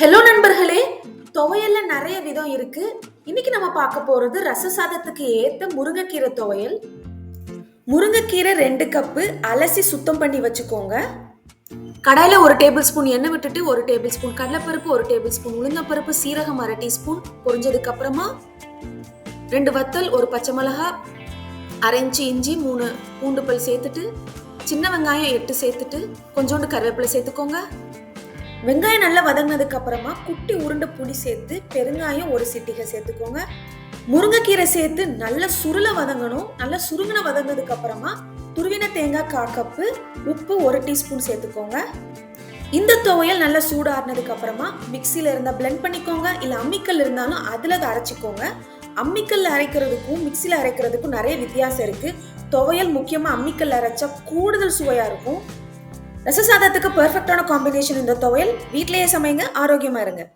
Hello நண்பர்களே. துவையல்ல நிறைய விதம் இருக்கு. இன்னைக்கு நம்ம பார்க்க போறது ரச சாதத்துக்கு ஏத்த முருங்கைக்கீரை துவையல். முருங்கைக்கீரை ரெண்டு கப்பு அலசி சுத்தம் பண்ணி வச்சுக்கோங்க. கடையில் ஒரு டேபிள் ஸ்பூன் எண்ணெய் விட்டுட்டு ஒரு டேபிள் ஸ்பூன் கடலைப்பருப்பு ஒரு டேபிள் ஸ்பூன் உளுந்தப்பருப்பு சீரகம் அரை டீஸ்பூன் பொரிஞ்சதுக்கு அப்புறமா ரெண்டு வத்தல் ஒரு பச்சை மிளகா அரை இன்ச்சு இஞ்சி மூணு பூண்டு பல் சேர்த்துட்டு சின்ன வெங்காயம் எட்டு சேர்த்துட்டு கொஞ்சோண்டு கருவேப்பிலை சேர்த்துக்கோங்க. வெங்காயம் நல்லா வதங்கினதுக்கு அப்புறமா குட்டி உருண்டை புளி சேர்த்து பெருங்காயம் ஒரு சிட்டிகை சேர்த்துக்கோங்க. முருங்கைக்கீரை சேர்த்து நல்ல சுருளை வதங்கணும். நல்லா சுருங்கின வதங்கினதுக்கு அப்புறமா துருவின தேங்காய் கா கப்பு உப்பு ஒரு டீஸ்பூன் சேர்த்துக்கோங்க. இந்த துவையல் நல்லா சூடாடினதுக்கு அப்புறமா மிக்சியில் இருந்தால் பிளெண்ட் பண்ணிக்கோங்க. இல்லை அம்மிக்கல் இருந்தாலும் அதில் அதை அரைச்சிக்கோங்க. அம்மிக்கல்ல அரைக்கிறதுக்கும் மிக்சியில் அரைக்கிறதுக்கும் நிறைய வித்தியாசம் இருக்குது துவையல் முக்கியமாக அம்மிக்கல்ல அரைச்சா கூடுதல் சுவையாக இருக்கும். ரச சாதத்துக்கு பெர்ஃபெக்டான காம்பினேஷன் இந்த துவையல். வீட்லயே சமைங்க ஆரோக்கியமா இருங்க.